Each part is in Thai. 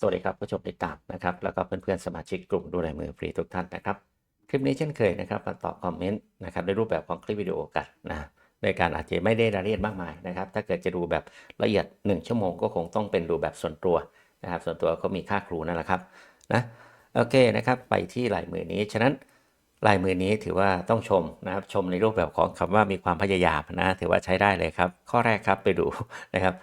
สวัสดีครับผู้ชมติดตามนะครับ แล้วก็เพื่อนๆสมาชิกกลุ่มดูแลมือฟรีทุกท่านนะครับ คลิปนี้เช่นเคยนะครับมาตอบคอมเมนต์นะครับในรูปแบบของคลิปวิดีโอกันนะในการอาจจะไม่ได้รายละเอียดมากมายนะครับ ถ้าเกิดจะดูแบบละเอียด 1 ชั่วโมงก็คงต้องเป็นดูแบบส่วนตัวนะครับ ส่วนตัวก็มีค่าครูนั่นแหละครับนะโอเคนะครับไปที่ลายมือนี้ฉะนั้นลายมือนี้ถือว่าต้องชมนะครับชมในรูปแบบของคำว่ามีความพยายามนะถือว่าใช้ได้เลยครับ ข้อแรกครับไปดูนะครับ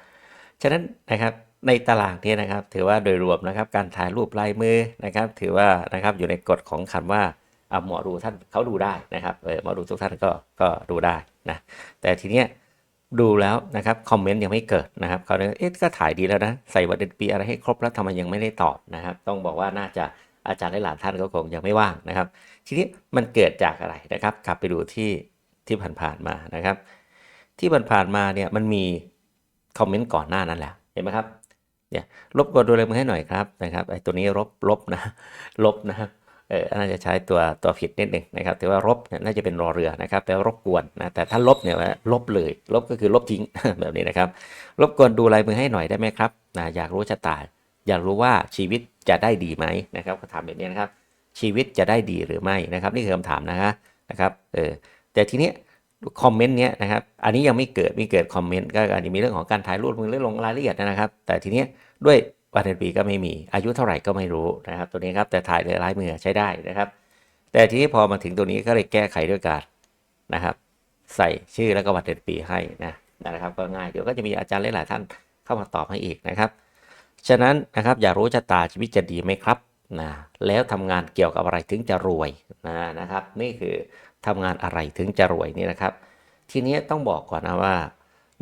ฉะนั้นนะครับ ในตารางนี้นะครับ ถือว่าโดยรวมนะครับการถ่ายรูปลายมือนะครับ ถือว่านะครับอยู่ในกฎของคำว่าอะหมอดูท่านเขาดูได้นะครับเหมอดูทุกท่านก็ก็ดูได้นะแต่ทีเนี้ยดูแล้วนะครับคอมเมนต์ยังไม่เกิดนะครับเขาเนี่ยเอ๊ะก็ถ่ายดีแล้วนะใส่วันเดือนปีอะไรให้ครบแล้วทำไมยังไม่ได้ตอบนะครับ ต้องบอกว่าน่าจะอาจารย์หลายๆท่านก็คงยังไม่ว่างนะครับ ทีนี้มันเกิดจากอะไรนะครับ กลับไปดูที่ที่ผ่านๆมานะครับ ที่ผ่านๆมาเนี่ยมันมีคอมเมนต์ก่อนหน้านั้นแหล้วเห็นไหมครับ เนี่ยลบกดดูเลยมือให้หน่อยครับนะครับไอ้ตัวนี้ลบลบนะลบนะครับเออน่าจะใช้ตัวตัวผิดนิดหนึ่งนะครับถือว่าลบเนี่ยน่าจะเป็นรอเรือนะครับแปลว่ารบกวนนะแต่ถ้าลบเนี่ยลบเลย ลบก็คือลบทิ้งแบบนี้นะครับ รบกวนดูลายมือให้หน่อยได้ไหมครับนะอยากรู้ชะตา อยากรู้ว่าชีวิตจะได้ดีไหมนะครับเขาถามแบบนี้นะครับ ชีวิตจะได้ดีหรือไม่นะครับ นี่คือคำถามนะฮะนะครับเออแต่ทีเนี้ย คอมเมนต์เนี้ยนะครับ อันนี้ยังไม่เกิดไม่เกิดคอมเมนต์ก็อาจจะมีเรื่องของการถ่ายรูปมือเรื่องลงรายละเอียดนะครับ แต่ทีเนี้ยด้วยวันเดือนปีก็ไม่มีอายุเท่าไหร่ก็ไม่รู้นะครับ ตัวนี้ครับแต่ถ่ายเลยลายมือใช้ได้นะครับ แต่ทีนี้พอมาถึงตัวนี้ก็เลยแก้ไขด้วยการนะครับ ใส่ชื่อแล้วก็วันเดือนปีให้นะนะครับ ก็ง่ายเดี๋ยวก็จะมีอาจารย์หลายๆท่านเข้ามาตอบให้อีกนะครับ ฉะนั้นนะครับอยากรู้ชะตาชีวิตจะดีไหมครับนะแล้วทำงานเกี่ยวกับอะไรถึงจะรวยนะนะครับ นี่คือ ทำงานอะไรถึงจะรวยนี่นะครับ ทีนี้ต้องบอกก่อนนะว่า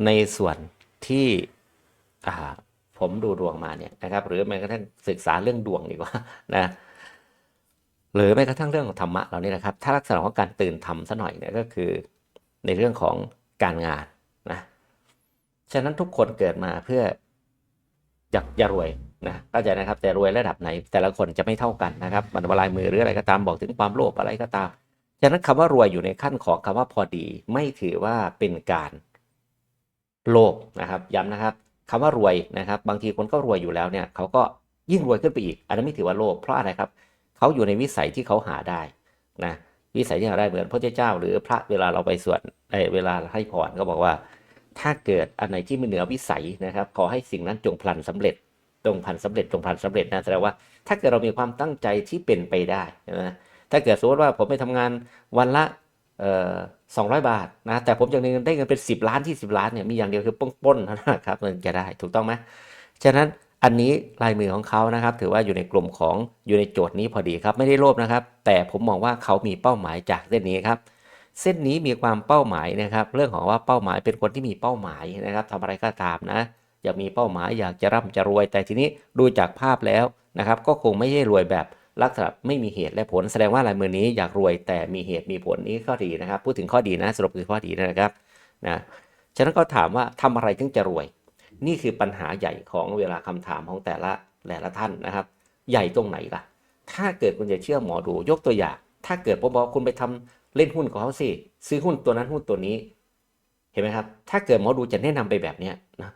ในส่วนที่ผมดูดวงมาเนี่ยนะครับหรือแม้กระทั่งศึกษาเรื่องดวงดีกว่านะหรือแม้กระทั่งเรื่องของธรรมะเรานี่นะครับ ถ้าลักษณะของการตื่นทำซะหน่อยเนี่ยก็คือในเรื่องของการงานนะฉะนั้นทุกคนเกิดมาเพื่ออยากจะรวยนะเข้าใจนะครับแต่รวยระดับไหน แต่ละคนจะไม่เท่ากันนะครับมันลายมือหรืออะไรก็ตามบอกถึงความโลภอะไรก็ตาม ฉะนั้นคำว่ารวยอยู่ในขั้นของคำว่าพอดี ไม่ถือว่าเป็นการโลภนะครับย้ำนะครับคำว่ารวยนะครับ บางทีคนก็รวยอยู่แล้วเนี่ยเขาก็ยิ่งรวยขึ้นไปอีก อันนั้นไม่ถือว่าโลภเพราะอะไรครับเขาอยู่ในวิสัยที่เขาหาได้นะวิสัยที่หาได้เหมือนพระเจ้า หรือพระเวลาเราไปสวดเอ่อเวลาให้พรก็บอกว่า ถ้าเกิดอันไหนที่มันเหนือวิสัยนะครับ ขอให้สิ่งนั้นจงพลันสำเร็จจงพลันสำเร็จจงพลันสำเร็จนะแสดงว่าถ้าเกิดเรามีความตั้งใจที่เป็นไปได้นะ ถ้าเกิดสมมติว่าผมไปทำงานวันละสองร้อยบาทนะแต่ผมจะได้เงินได้เงินเป็น 10 ล้านที่10ล้านเนี่ยมีอย่างเดียวคือป้นๆนะครับมันจะได้ถูกต้องไหมฉะนั้นอันนี้ลายมือของเขานะครับ ถือว่าอยู่ในกลุ่มของอยู่ในโจทย์นี้พอดีครับไม่ได้โลภนะครับ แต่ผมมองว่าเขามีเป้าหมายจากเส้นนี้ครับเส้นนี้มีความเป้าหมายนะครับ เรื่องของว่าเป้าหมายเป็นคนที่มีเป้าหมายนะครับทำอะไรก็ตามนะอยากมีเป้าหมายอยากจะร่ำจะรวย แต่ทีนี้ดูจากภาพแล้วนะครับ ก็คงไม่ใช่รวยแบบ ลักษณะไม่มีเหตุและผลแสดงว่าลายมือนี้อยากรวยแต่มีเหตุมีผลนี้ข้อดีนะครับ พูดถึงข้อดีนะสรุปคือข้อดีนะครับนะฉะนั้นก็ถามว่าทำอะไรถึงจะรวย นี่คือปัญหาใหญ่ของเวลาคำถามของแต่ละแต่ละท่านนะครับ ใหญ่ตรงไหนล่ะ ถ้าเกิดคุณจะเชื่อหมอดูยกตัวอย่าง ถ้าเกิดผมบอกคุณไปทำเล่นหุ้นกับเขาสิซื้อหุ้นตัวนั้นหุ้นตัวนี้ เห็นไหมครับ ถ้าเกิดหมอดูจะแนะนำไปแบบเนี้นะ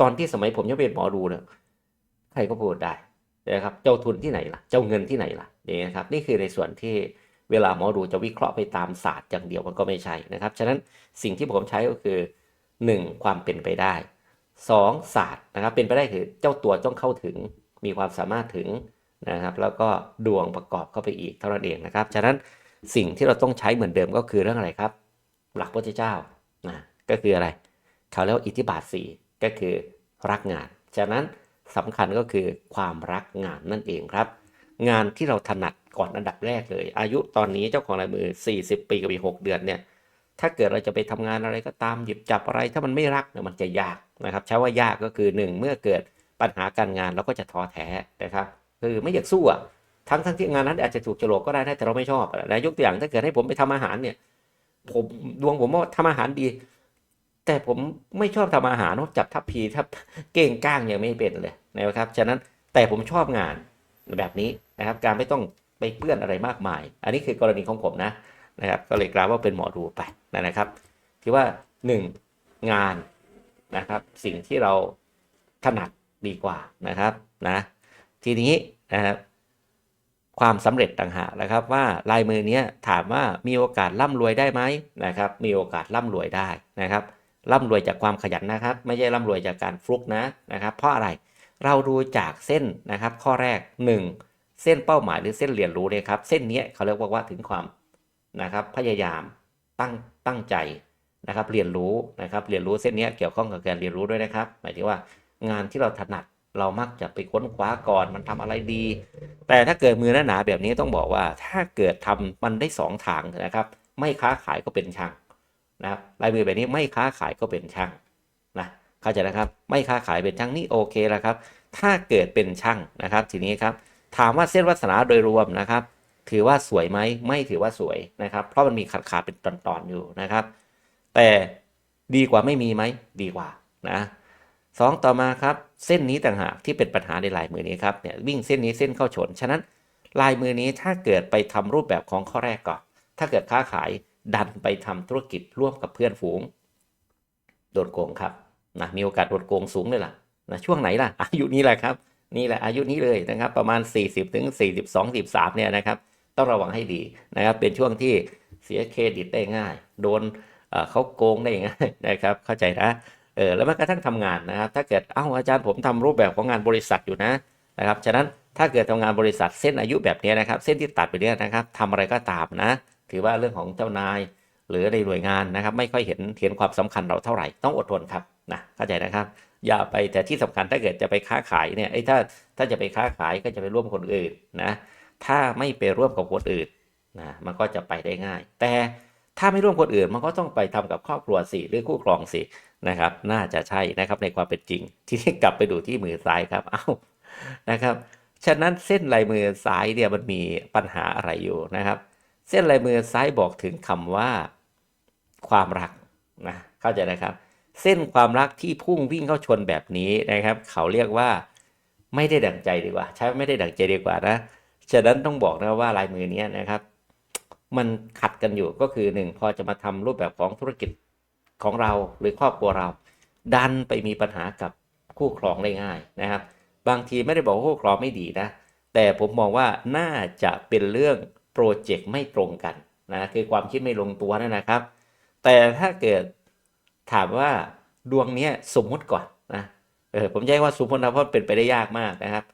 ตอนที่สมัยผมยังเป็นหมอดูเนี่ยใครก็พูดได้ นะครับเจ้าทุนที่ไหนล่ะ เจ้าเงินที่ไหนล่ะอย่างนี้ยครับนี่คือในส่วนที่เวลาหมอดูจะวิเคราะห์ไปตามศาสตร์อย่างเดียวมันก็ไม่ใช่นะครับ ฉะนั้นสิ่งที่ผมใช้ก็คือ 1. ความเป็นไปได้ 2. ศาสตร์นะครับเป็นไปได้คือเจ้าตัวต้องเข้าถึงมีความสามารถถึงนะครับ แล้วก็ดวงประกอบเข้าไปอีกเท่านั้นเองนะครับ ฉะนั้นสิ่งที่เราต้องใช้เหมือนเดิมก็คือเรื่องอะไรครับ หลักพระเจ้านะก็คืออะไรเขาเรียกว่าอิทธิบาทสี่ก็คือรักงาน ฉะนั้น สำคัญก็คือความรักงานนั่นเองครับ งานที่เราถนัดก่อนอันดับแรกเลย อายุตอนนี้เจ้าของลายมือ 40 ปีกับอีก6เดือนเนี่ยถ้าเกิดเราจะไปทำงานอะไรก็ตามหยิบจับอะไร ถ้ามันไม่รักเนี่ยมันจะยากนะครับใช้ว่ายากก็คือหนึ่งเมื่อเกิดปัญหาการงานเราก็จะท้อแท้นะครับคือไม่อยากสู้อะทั้งทั้งที่งานนั้นอาจจะถูกโฉลกก็ได้นะแต่เราไม่ชอบนะยกตัวอย่างถ้าเกิดให้ผมไปทำอาหารเนี่ยผมดวงผมว่าทำอาหารดี แต่ผมไม่ชอบทำอาหารนอกจับทัพพีทับเก่งก้างยังไม่เป็นเลยนะครับฉะนั้นแต่ผมชอบงานแบบนี้นะครับการไม่ต้องไปเปื้อนอะไรมากมาย อันนี้คือกรณีของผมนะนะครับก็เลยกล่าวว่าเป็นหมอดูไปนะครับที่ว่าหนึ่งงานนะครับสิ่งที่เราถนัดดีกว่านะครับนะทีนี้นะครับความสำเร็จต่างหากนะครับว่าลายมือเนี้ยถามว่ามีโอกาสร่ำรวยได้ไหมนะครับมีโอกาสร่ำรวยได้นะครับ ร่ำรวยจากความขยันนะครับ ไม่ใช่ร่ำรวยจากการฟลุกนะนะครับ เพราะอะไรเราดูจากเส้นนะครับ ข้อแรก 1 เส้นเป้าหมายหรือเส้นเรียนรู้เนี่ยครับ เส้นเนี้ยเขาเรียกว่าว่าถึงความนะครับ พยายามตั้งตั้งใจนะครับ เรียนรู้นะครับ เรียนรู้เส้นเนี้ยเกี่ยวข้องกับการเรียนรู้ด้วยนะครับ หมายถึงว่างานที่เราถนัดเรามักจะไปค้นคว้าก่อนมันทำอะไรดี แต่ถ้าเกิดมือหนาๆแบบนี้ต้องบอกว่า ถ้าเกิดทำมันได้สองทางนะครับ ไม่ค้าขายก็เป็นช่าง นะครับลายมือแบบนี้ไม่ค้าขายก็เป็นช่างนะเข้าใจนะครับไม่ค้าขายเป็นช่างนี่โอเคแล้วครับ ถ้าเกิดเป็นช่างนะครับ ทีนี้ครับถามว่าเส้นวาสนาโดยรวมนะครับ ถือว่าสวยไหมไม่ถือว่าสวยนะครับ เพราะมันมีขาดขาดเป็นตอนๆอยู่นะครับ แต่ดีกว่าไม่มีไหมดีกว่านะสองต่อมาครับ เส้นนี้ต่างหากที่เป็นปัญหาในลายมือนี้ครับเนี่ยวิ่งเส้นนี้เส้นเข้าชน ฉะนั้นลายมือนี้ถ้าเกิดไปทำรูปแบบของข้อแรกก่อน ถ้าเกิดค้าขาย ดันไปทำธุรกิจร่วมกับเพื่อนฝูง โดนโกงครับนะมีโอกาสโดนโกงสูงเลยล่ะนะช่วงไหนล่ะ อายุนี้แหละครับ นี่แหละอายุนี้เลยนะครับ ประมาณ 40ถึง42 43เนี่ยนะครับ ต้องระวังให้ดีนะครับ เป็นช่วงที่เสียเครดิตได้ง่าย โดนเอ่อเขาโกงได้ง่ายนะครับ เข้าใจนะเออแล้วแม้กระทั่งทำงานนะครับ ถ้าเกิดเอ้าอาจารย์ผมทำรูปแบบของงานบริษัทอยู่นะนะครับฉะนั้นถ้าเกิดทำงานบริษัทเส้นอายุแบบนี้นะครับ เส้นที่ตัดไปเนี่ยนะครับทำอะไรก็ตามนะ ถือว่าเรื่องของเจ้านาย หรือในหน่วยงานนะครับ ไม่ค่อยเห็นเห็นความสำคัญเราเท่าไหร่ต้องอดทนครับนะเข้าใจนะครับ อย่าไปแต่ที่สำคัญถ้าเกิดจะไปค้าขายเนี่ยไอ้ถ้าถ้าจะไปค้าขายก็จะไปร่วมคนอื่นนะถ้าไม่ไปร่วมกับคนอื่นนะมันก็จะไปได้ง่าย แต่ถ้าไม่ร่วมคนอื่นมันก็ต้องไปทำกับครอบครัวสิหรือคู่ครองสินะครับ น่าจะใช่นะครับในความเป็นจริง ทีนี้กลับไปดูที่มือซ้ายครับเอ้านะครับ ฉะนั้นเส้นลายมือซ้ายเนี่ยมันมีปัญหาอะไรอยู่นะครับ เส้นลายมือซ้ายบอกถึงคำว่า ความรักนะเข้าใจนะครับ เส้นความรักที่พุ่งวิ่งเข้าชนแบบนี้นะครับ เขาเรียกว่าไม่ได้ดั่งใจดีกว่า ใช้ไม่ได้ดั่งใจดีกว่านะฉะนั้นต้องบอกนะว่าลายมือนี้นะครับ มันขัดกันอยู่ก็คือหนึ่งพอจะมาทำรูปแบบของธุรกิจของเราหรือครอบครัวเรา ดันไปมีปัญหากับคู่ครองได้ง่ายนะครับ บางทีไม่ได้บอกว่าคู่ครองไม่ดีนะ แต่ผมมองว่าน่าจะเป็นเรื่อง โปรเจกต์ไม่ตรงกันนะคือความคิดไม่ลงตัวนั่นนะครับ แต่ถ้าเกิดถามว่าดวงเนี้ยสมมุติก่อนนะเออผมแจ้งว่าสมมตินะเพราะเป็นไปได้ยากมากนะครับ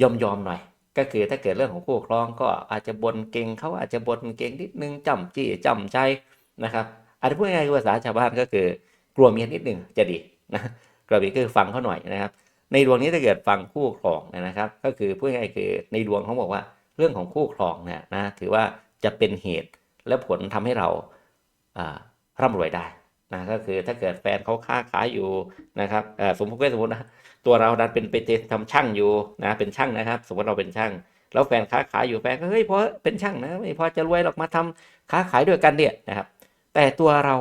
ยอมยอมๆหน่อย ก็คือถ้าเกิดเรื่องของคู่ครองก็อาจจะบนเก่งเขาอาจจะบนเก่งนิดนึงจำจี้จำใจนะครับอาจจะพูดง่ายๆภาษาชาวบ้านก็คือกลัวเมียนิดนึงจะดีนะกระบี่ก็คือฟังเขาหน่อยนะครับ ในดวงนี้ถ้าเกิดฟังคู่ครองเนี่ยนะครับ ก็คือพูดง่ายๆคือในดวงเขาบอกว่า เรื่องของคู่ครองเนี่ยนะถือว่าจะเป็นเหตุและผลทำให้เราอ่าร่ำรวยได้นะก็คือถ้าเกิดแฟนเขาค้าขายอยู่นะครับสมมติสมมตินะตัวเราดันเป็นไปทำช่างอยู่นะเป็นช่างนะครับ สมมติเราเป็นช่าง แล้วแฟนค้าขายอยู่แฟนก็เฮ้ยพอเป็นช่างนะไม่พอจะรวยหรอกมาทำค้าขายด้วยกันเนี่ยนะครับ แต่ตัวเรา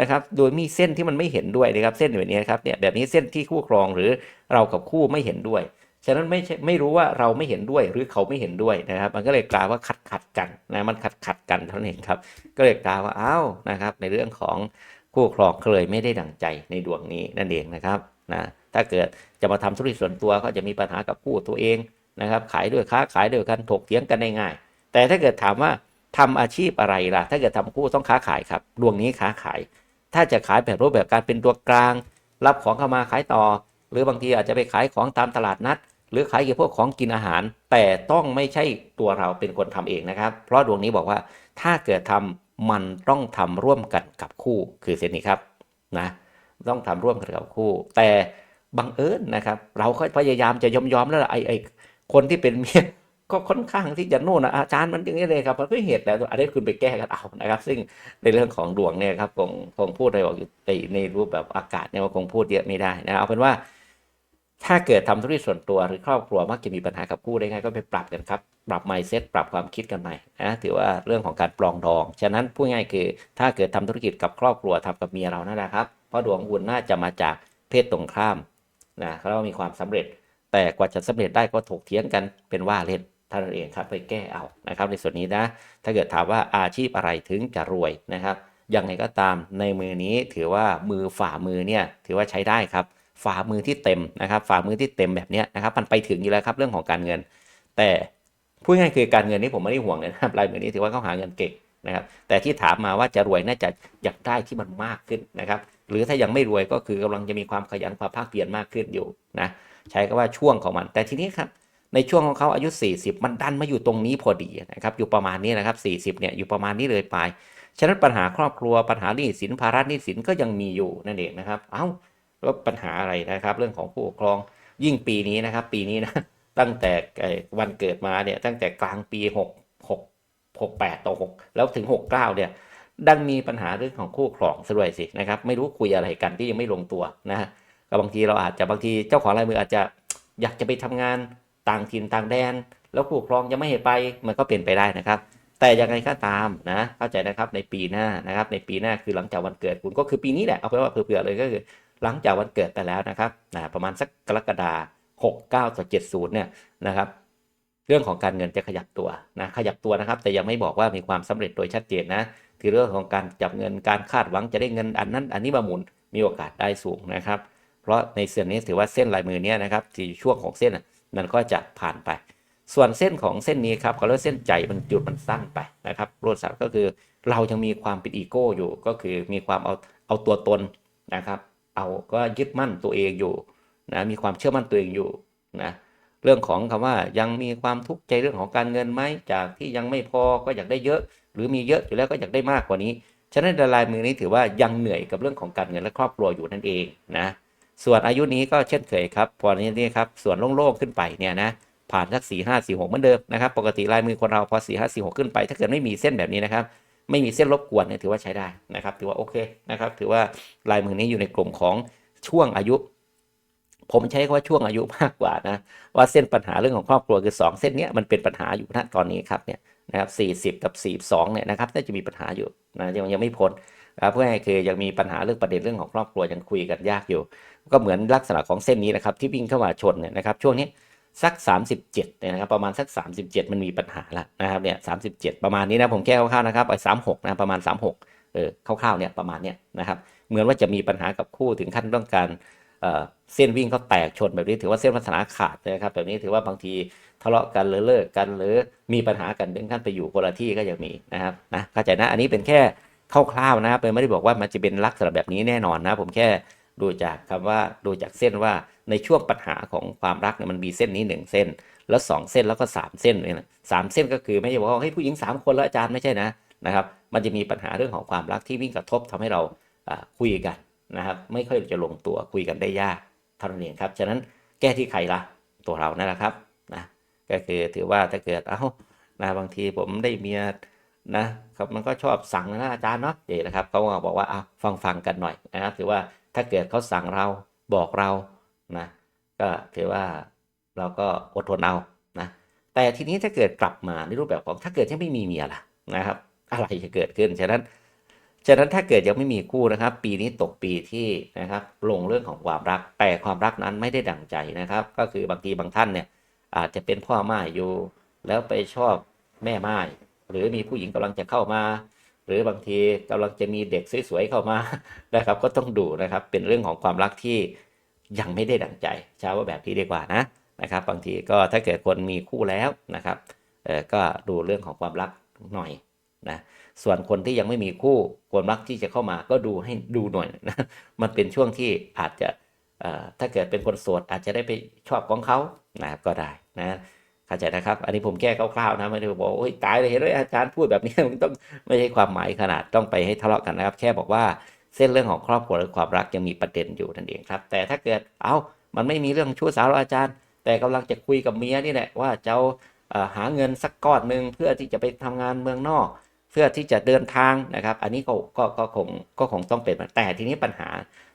นะครับโดยมีเส้นที่มันไม่เห็นด้วยนะครับเส้นแบบนี้ครับเนี่ยแบบนี้เส้นที่คู่ครองหรือเรากับคู่ไม่เห็นด้วย ฉะนั้นไม่ใช่ไม่รู้ว่าเราไม่เห็นด้วยหรือเขาไม่เห็นด้วยนะครับ มันก็เลยกลายว่าขัดขัดกันนะมันขัดขัดกันเท่านั้นเองครับ ก็เลยกลายว่าอ้าวนะครับ ในเรื่องของคู่ครองเลยไม่ได้ดั่งใจในดวงนี้นั่นเองนะครับนะถ้าเกิดจะมาทำธุรกิจส่วนตัวก็จะมีปัญหากับคู่ตัวเองนะครับ ขายด้วยค้าขายด้วยกันถกเถียงกันได้ง่าย แต่ถ้าเกิดถามว่าทำอาชีพอะไรล่ะ ถ้าเกิดทำคู่ต้องค้าขายครับ ดวงนี้ค้าขาย ถ้าจะขายแบบรูปแบบการเป็นตัวกลาง รับของเข้ามาขายต่อ หรือบางทีอาจจะไปขายของตามตลาดนัด หรือขายเกี่ยวกับพวกของกินอาหาร แต่ต้องไม่ใช่ตัวเราเป็นคนทำเองนะครับ เพราะดวงนี้บอกว่าถ้าเกิดทำมันต้องทำร่วมกันกับคู่คือเส้นนี้ครับนะต้องทำร่วมกันกับคู่ แต่บังเอิญนะครับ เราก็พยายามจะยอมยอมๆแล้วไอ้ไอ้คนที่เป็นเมียก็ค่อนข้างที่จะโน่นนะอาจารย์มันอย่างนี้เลยครับมันก็เหตุแล้วอันนี้คุณไปแก้กันเอานะครับ ซึ่งในเรื่องของดวงเนี่ยครับคงคงพูดอะไรบอกอยู่ในในรูปแบบอากาศเนี่ยว่าคงพูดเยอะไม่ได้นะเอาเป็นว่า ถ้าเกิดทำธุรกิจส่วนตัวหรือครอบครัวมักจะมีปัญหากับคู่ได้ไงก็ไปปรับกันครับ ปรับ mindset ปรับความคิดกันใหม่นะถือว่าเรื่องของการปลองดอง ฉะนั้นพูดง่ายคือ ถ้าเกิดทำธุรกิจกับครอบครัวทำกับเมียเรานั่นแหละครับ เพราะดวงคุณน่าจะมาจากเพศตรงข้ามนะเขามีความสำเร็จ แต่กว่าจะสำเร็จได้ก็ถกเถียงกันเป็นว่าเล่นท่านเองครับไปแก้เอานะครับ ในส่วนนี้นะ ถ้าเกิดถามว่าอาชีพอะไรถึงจะรวยนะครับยังไงก็ตามในมือนี้ถือว่ามือฝ่ามือเนี่ยถือว่าใช้ได้ครับ ฝ่ามือที่เต็มนะครับฝ่ามือที่เต็มแบบนี้นะครับมันไปถึงอยู่แล้วครับเรื่องของการเงิน แต่พูดง่ายคือการเงินนี่ผมไม่ได้ห่วงเลยนะครับรายมือนี้ถือว่าเขาหาเงินเก่งนะครับแต่ที่ถามมาว่าจะรวยน่าจะอยากได้ที่มันมากขึ้นนะครับหรือถ้ายังไม่รวยก็คือกำลังจะมีความขยันความภาคเพียรมากขึ้นอยู่นะใช้ก็ว่าช่วงของมัน แต่ทีนี้ครับในช่วงของเขาอายุ 40 มันดันมาอยู่ตรงนี้พอดีนะครับอยู่ประมาณนี้นะครับ 40เนี่ยอยู่ประมาณนี้เลยไปฉะนั้นปัญหาครอบครัวปัญหาหนี้สินภาระหนี้สินก็ยังมีอยู่นั่นเองนะครับเอ้า แล้วปัญหาอะไรนะครับ เรื่องของผู้ปกครองยิ่งปีนี้นะครับ ปีนี้นะตั้งแต่วันเกิดมาเนี่ยตั้งแต่กลางปี 6 6 68ต่อ6แล้วถึง 69 เนี่ยดันมีปัญหาเรื่องของคู่ครองซะด้วยสินะครับ ไม่รู้คุยอะไรกันที่ยังไม่ลงตัวนะฮะก็บางทีเราอาจจะบางทีเจ้าของรายมืออาจจะอยากจะไปทำงานต่างถิ่นต่างแดน แล้วคู่ครองยังไม่ให้ไปมันก็เป็นไปได้นะครับ แต่ยังไงก็ตามนะเข้าใจนะครับในปีหน้านะครับ ในปีหน้าคือหลังจากวันเกิดคุณก็คือปีนี้แหละเอาไปนว่าเผื่อๆเลยก็คือ หลังจากวันเกิดไปแล้วนะครับนะประมาณสักกรกฎาคม69ต่อ70เนี่ยนะครับเรื่องของการเงินจะขยับตัวนะขยับตัวนะครับ แต่ยังไม่บอกว่ามีความสำเร็จโดยชัดเจนนะคือเรื่องของการจับเงินการคาดหวังจะได้เงินอันนั้น อันนี้มาหมุนมีโอกาสได้สูงนะครับ เพราะในเส่วนนี้ถือว่าเส้นลายมือเนี้ยนะครับที่ช่วงของเส้นน่ะมันก็จะผ่านไป ส่วนเส้นของเส้นนี้ครับเขาเรียกเส้นใจมันจุดมันสั้นไปนะครับรวดสับก็คือเรายังมีความเป็นอีโก้อยู่ก็คือมีความเอาเอาตัวตนนะครับ เอาก็ยึดมั่นตัวเองอยู่นะมีความเชื่อมั่นตัวเองอยู่นะเรื่องของคำว่ายังมีความทุกข์ใจเรื่องของการเงินไหมจากที่ยังไม่พอก็อยากได้เยอะ หรือมีเยอะอยู่แล้วก็อยากได้มากกว่านี้ ฉะนั้นลายมือนี้ถือว่ายังเหนื่อยกับเรื่องของการเงินและครอบครัวอยู่นั่นเองนะส่วนอายุนี้ก็เช่นเคยครับพอนี้นี่ครับส่วนโล่งๆขึ้นไปเนี่ยนะผ่านสักสี่ห้าสี่หกเหมือนเดิมนะครับปกติลายมือคนเราพอสี่ห้าสี่หกขึ้นไป ถ้าเกิดไม่มีเส้นแบบนี้นะครับ ไม่มีเส้นรบกวนเนี่ยถือว่าใช้ได้นะครับ ถือว่าโอเคนะครับ ถือว่าลายมือนี้อยู่ในกลุ่มของช่วงอายุ ผมใช้คำว่าช่วงอายุมากกว่านะว่าเส้นปัญหาเรื่องของครอบครัวคือ 2 เส้นนี้มันเป็นปัญหาอยู่ณตอนนี้ครับเนี่ยนะครับ40 กับ 42เนี่ยนะครับน่าจะมีปัญหาอยู่นะยังยังไม่พ้นนะครับเพื่อให้คือยังมีปัญหาเรื่องประเด็นเรื่องของครอบครัวยังคุยกันยากอยู่ ก็เหมือนลักษณะของเส้นนี้นะครับที่วิ่งเข้ามาชนเนี่ยนะครับช่วงนี้ สัก 37เนี่ยนะครับประมาณสัก 37 มันมีปัญหาล้วนะครับเนี่ย37 ประมาณนี้นะผมแก้คร่าวๆนะครับไอ้36นะประมาณ 36เออคร่าวๆเนี่ยประมาณเนี้ยนะครับเหมือนว่าจะมีปัญหากับคู่ถึงขั้นต้องการเอ่อเส้นวิ่งเขาแตกชนแบบนี้ถือว่าเส้นวาสนาขาดนะครับแบบนี้ถือว่าบางทีทะเลาะกันหรือเลิกกันหรือมีปัญหากันถึงขั้นไปอยู่คนละที่ก็ยังมีนะครับนะเข้าใจนะอันนี้เป็นแค่คร่าวๆนะครับไม่ได้บอกว่ามันจะเป็นลักษณะแบบนี้แน่นอนนะ ผมแค่ดูจากคำว่าดูจากเส้นว่า ในช่วงปัญหาของความรักเนี่ยมันมีเส้นนี้หนึ่งเส้น แล้วสองเส้นแล้วก็สามเส้นเนี่ยสามเส้นก็คือไม่ใช่ว่าเฮ้ยผู้หญิงสามคนแล้วอาจารย์ไม่ใช่นะนะครับ มันจะมีปัญหาเรื่องของความรักที่วิ่งกระทบทำให้เราคุยกันนะครับ ไม่ค่อยจะลงตัวคุยกันได้ยากเท่านั้นเองครับฉะนั้นแก้ที่ใครล่ะตัวเรานั่นแหละครับนะก็คือถือว่าถ้าเกิดเอ้านะบางทีผมได้เมียนะครับมันก็ชอบสั่งนะอาจารย์เนาะเดี๋นะครับเขาก็บอกว่าเอาฟังฟังกันหน่อยนะครับถือว่าถ้าเกิดเขาสั่งเราบอกเรา นะก็ถือว่าเราก็อดทนเอานะแต่ทีนี้ถ้าเกิดกลับมาในรูปแบบของถ้าเกิดยังไม่มีเมียล่ะนะครับ อะไรจะเกิดขึ้นฉะนั้นฉะนั้นถ้าเกิดยังไม่มีคู่นะครับ ปีนี้ตกปีที่นะครับลงเรื่องของความรักแต่ความรักนั้นไม่ได้ดั่งใจนะครับ ก็คือบางทีบางท่านเนี่ยอาจจะเป็นพ่อม่ายอยู่ แล้วไปชอบแม่ม่าย หรือมีผู้หญิงกำลังจะเข้ามา หรือบางทีกำลังจะมีเด็กสวยๆเข้ามานะครับ ก็ต้องดูนะครับเป็นเรื่องของความรักที่ ยังไม่ได้ดั่งใจใช้ว่าแบบนี้ดีกว่านะนะครับบางทีก็ถ้าเกิดคนมีคู่แล้วนะครับเออก็ดูเรื่องของความรักหน่อยนะส่วนคนที่ยังไม่มีคู่ความรักที่จะเข้ามาก็ดูให้ดูหน่อยนะมันเป็นช่วงที่อาจจะถ้าเกิดเป็นคนโสดอาจจะได้ไปชอบของเขานะครับก็ได้นะเข้าใจนะครับ อันนี้ผมแก้คร่าวๆนะไม่ได้บอกว่าโอ้ยตายเลยเห็นไหมอาจารย์พูดแบบนี้มันต้องไม่ใช่ความหมายขนาดต้องไปให้ทะเลาะกันนะครับ แค่บอกว่า เส้นเรื่องของครอบครัวหรือความรักยังมีประเด็นอยู่นั่นเองครับ แต่ถ้าเกิดเอา้ามันไม่มีเรื่องชู้สาวหรออาจารย์ แต่กำลังจะคุยกับเมียนี่แหละว่าจะาหาเงินสักก้อนหนึ่งเพื่อที่จะไปทำงานเมืองนอก เพื่อที่จะเดินทางนะครับ อันนี้ก็ก็ก็คงก็คงต้องเป็นแต่ทีนี้ปัญหา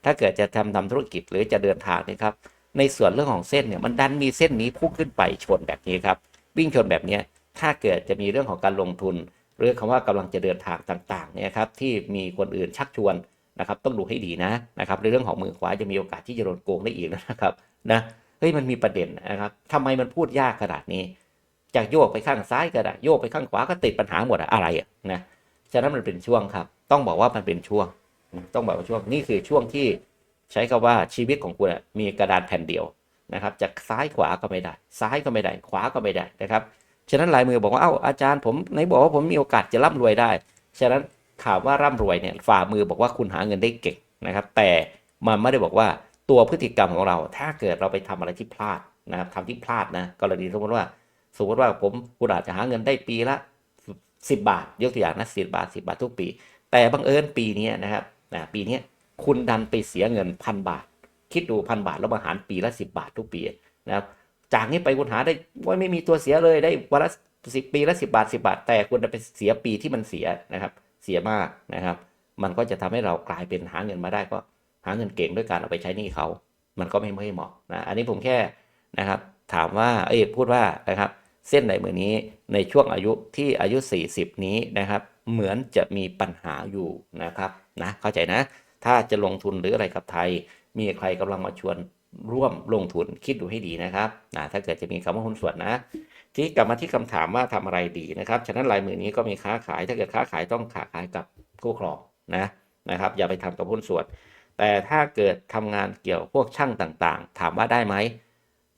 ถ้าเกิดจะทำทำธุรกิจหรือจะเดินทางนะครับ ในส่วนเรื่องของเส้นเนี่ยมันดันมีเส้นนี้พุ่งขึ้นไปชนแบบนี้ครับวิ่งชนแบบนี้ถ้าเกิดจะมีเรื่องของการลงทุน หรือคำว่ากำลังจะเดินทางต่างๆเนี่ยครับที่มีคนอื่นชักชวน นะครับต้องดูให้ดีนะนะครับในเรื่องของมือขวาจะมีโอกาสที่จะโดนโกงได้อีกนะครับนะเฮ้ยมันมีประเด็นนะครับทำไมมันพูดยากขนาดนี้ จากโยกไปข้างซ้ายก็ได้โยกไปข้างขวาก็ติดปัญหาหมดอะอะไรอะนะฉะนั้นมันเป็นช่วงครับ ต้องบอกว่ามันเป็นช่วง ต้องบอกว่าช่วงนี่คือช่วงที่ใช้คำว่าชีวิตของคุณมีกระดานแผ่นเดียวนะครับจะซ้ายขวาก็ไม่ได้ ซ้ายก็ไม่ได้ ขวาก็ไม่ได้นะครับฉะนั้นลายมือบอกว่าเอ้าอาจารย์ผมไหนบอกว่าผมมีโอกาสจะร่ำรวยได้ ฉะนั้น ถามว่าร่ำรวยเนี่ยฝ่ามือบอกว่าคุณหาเงินได้เก่งนะครับ แต่มันไม่ได้บอกว่าตัวพฤติกรรมของเรา ถ้าเกิดเราไปทำอะไรที่พลาดนะครับทำที่พลาดนะกรณีสมมติว่าสมมติว่าผมคุณอาจจะหาเงินได้ปีละ 10 บาท ยกตัวอย่างนะสิบาท 10 บาททุกปี แต่บังเอิญปีนี้นะครับนะปีนี้คุณดันไปเสียเงินพันบาท คิดดูพันบาทแล้วมาหารปีละ 10 บาททุกปีนะครับจากนี้ไปคุณหาได้ว่าไม่มีตัวเสียเลยได้วันละสิปีละสิบาทสิบาท แต่คุณจะไปเสียปีที่มันเสียนะครับ เสียมากนะครับ มันก็จะทำให้เรากลายเป็นหาเงินมาได้ก็หาเงินเก่งด้วยการเอาไปใช้หนี้เขา มันก็ไม่ไม่เหมาะนะอันนี้ผมแค่นะครับถามว่าเอ้พูดว่านะครับเส้นไหนเหมือนนี้ในช่วงอายุที่อายุ 40 นี้นะครับ เหมือนจะมีปัญหาอยู่นะครับนะเข้าใจนะ ถ้าจะลงทุนหรืออะไรกับไทย มีใครกำลังมาชวนร่วมลงทุนคิดดูให้ดีนะครับนะถ้าเกิดจะมีคำว่าหุ้นส่วนนะ ที่กลับมาที่คำถามว่าทำอะไรดีนะครับ ฉะนั้นลายมือนี้ก็มีค้าขาย ถ้าเกิดค้าขายต้องค้าขายกับคู่ครองนะนะครับ อย่าไปทำกับหุ้นส่วน แต่ถ้าเกิดทำงานเกี่ยวพวกช่างต่างๆ ถามว่าได้ไหม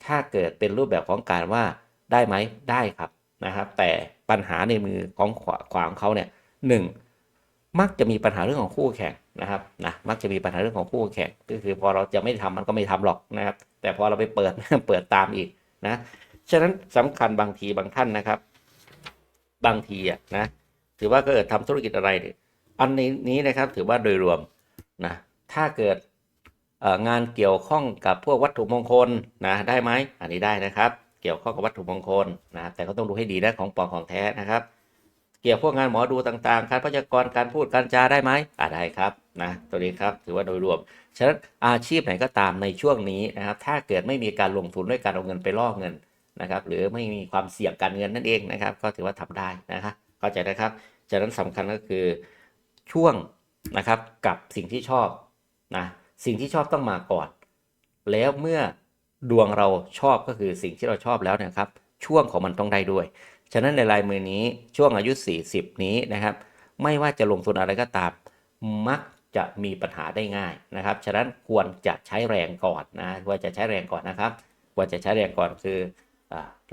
ถ้าเกิดเป็นรูปแบบของการว่าได้ไหมได้ครับนะครับ แต่ปัญหาในมือของขวาขวางเขาเนี่ยหนึ่งมักจะมีปัญหาเรื่องของคู่แข่งนะครับนะมักจะมีปัญหาเรื่องของคู่แข่งก็คือพอเราจะไม่ทำมันก็ไม่ทำหรอกนะครับ แต่พอเราไปเปิดเปิดตามอีกนะ ฉะนั้นสำคัญบางทีบางท่านนะครับ บางทีอะนะถือว่าก็เกิดทำธุรกิจอะไรเนี่ยอันนี้นี้นะครับถือว่าโดยรวมนะถ้าเกิดงานเกี่ยวข้องกับพวกวัตถุมงคลนะได้ไหมอันนี้ได้นะครับ เกี่ยวข้องกับวัตถุมงคลนะแต่ก็ต้องดูให้ดีนะของปลอมของแท้นะครับ เกี่ยวพวกงานหมอดูต่างๆ การพยากรณ์การพูดการจาได้ไหมอ่าได้ครับนะตัวนี้ครับถือว่าโดยรวมฉะนั้นอาชีพไหนก็ตามในช่วงนี้นะครับ ถ้าเกิดไม่มีการลงทุนด้วยการเอาเงินไปล่อเงิน นะครับ หรือไม่มีความเสี่ยงการเงินนั่นเองนะครับ ก็ถือว่าทำได้นะครับเข้าใจนะครับฉะนั้นสำคัญก็คือช่วงนะครับกับสิ่งที่ชอบนะสิ่งที่ชอบต้องมาก่อน แล้วเมื่อดวงเราชอบก็คือสิ่งที่เราชอบแล้วนะครับ ช่วงของมันต้องได้ด้วย ฉะนั้นในลายมือนี้ช่วงอายุ 40 นี้นะครับ ไม่ว่าจะลงทุนอะไรก็ตามมักจะมีปัญหาได้ง่ายนะครับ ฉะนั้นควรจะใช้แรงก่อนนะควรจะใช้แรงก่อนนะครับ ควรจะใช้แรงก่อนคือ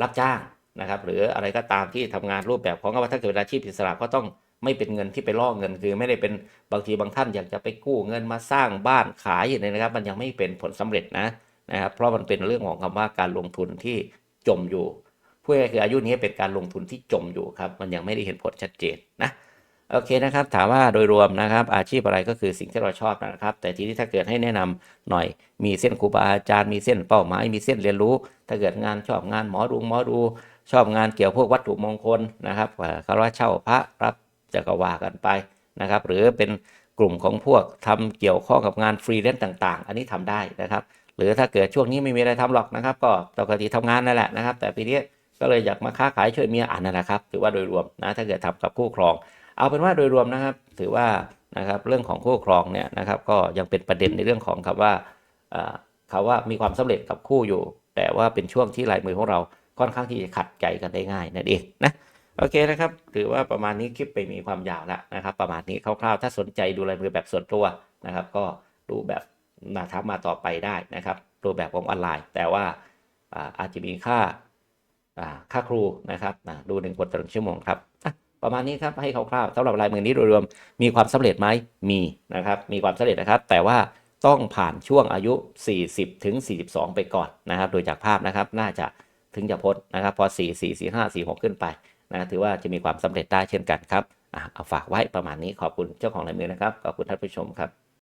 รับจ้างนะครับ หรืออะไรก็ตามที่ทำงานรูปแบบของว่าถ้าเกิดเป็นอาชีพอิสระก็ต้องไม่เป็นเงินที่ไปล่อเงินคือไม่ได้เป็นบางทีบางท่านอยากจะไปกู้เงินมาสร้างบ้านขายอย่างนี้นะครับ มันยังไม่เป็นผลสำเร็จนะนะครับ เพราะมันเป็นเรื่องของคำว่าการลงทุนที่จมอยู่พูดง่ายคืออายุนี้เป็นการลงทุนที่จมอยู่ครับ มันยังไม่ได้เห็นผลชัดเจนนะ โอเคนะครับ ถามว่าโดยรวมนะครับ อาชีพอะไรก็คือสิ่งที่เราชอบนะครับ แต่ทีนี้ถ้าเกิดให้แนะนำหน่อย มีเส้นครูบาอาจารย์มีเส้นเป้าหมายมีเส้นเรียนรู้ ถ้าเกิดงานชอบงานหมอดูหมอดูชอบงานเกี่ยวพวกวัตถุมงคลนะครับว่าเขาว่าเช่าพระรับจะก็ว่ากันไปนะครับ หรือเป็นกลุ่มของพวกทำเกี่ยวข้องกับงานฟรีแลนซ์ต่าง ๆ อันนี้ทำได้นะครับ หรือถ้าเกิดช่วงนี้ไม่มีอะไรทำหรอกนะครับ ก็ปกติทำงานนั่นแหละนะครับ แต่ปีนี้ก็เลยอยากมาค้าขายช่วยเมียอ่านนั่นแหละครับถือว่าโดยรวมนะถ้าเกิดทำกับคู่ครอง เอาเป็นว่าโดยรวมนะครับถือว่านะครับเรื่องของคู่ครองเนี่ยนะครับก็ยังเป็นประเด็นในเรื่องของคำว่าคำว่ามีความสำเร็จกับคู่อยู่ แต่ว่าเป็นช่วงที่ลายมือของเราค่อนข้างที่จะขัดใจกันได้ง่ายนั่นเองนะโอเคนะครับถือว่าประมาณนี้คลิปไปมีความยาวแล้วนะครับ ประมาณนี้คร่าวๆ ถ้าสนใจดูลายมือแบบส่วนตัวนะครับ ก็ดูแบบมาทักมาต่อไปได้นะครับรูปแบบของออนไลน์ แต่ว่าอาจจะมีค่าค่าครูนะครับดูหนึ่งคนต่อหนึ่งชั่วโมงครับ ประมาณนี้ครับให้คร่าวๆสำหรับลายมือนี้โดยรวมมีความสำเร็จไหมมีนะครับมีความสำเร็จนะครับ แต่ว่าต้องผ่านช่วงอายุ 40 ถึง 42 ไปก่อนนะครับ โดยจากภาพนะครับน่าจะถึงจะพ้นนะครับ พอ 4 4 4 5 4 6 ขึ้นไปนะถือว่าจะมีความสำเร็จได้เช่นกันครับเอาฝากไว้ประมาณนี้ขอบคุณเจ้าของลายมือนะครับขอบคุณท่านผู้ชมครับ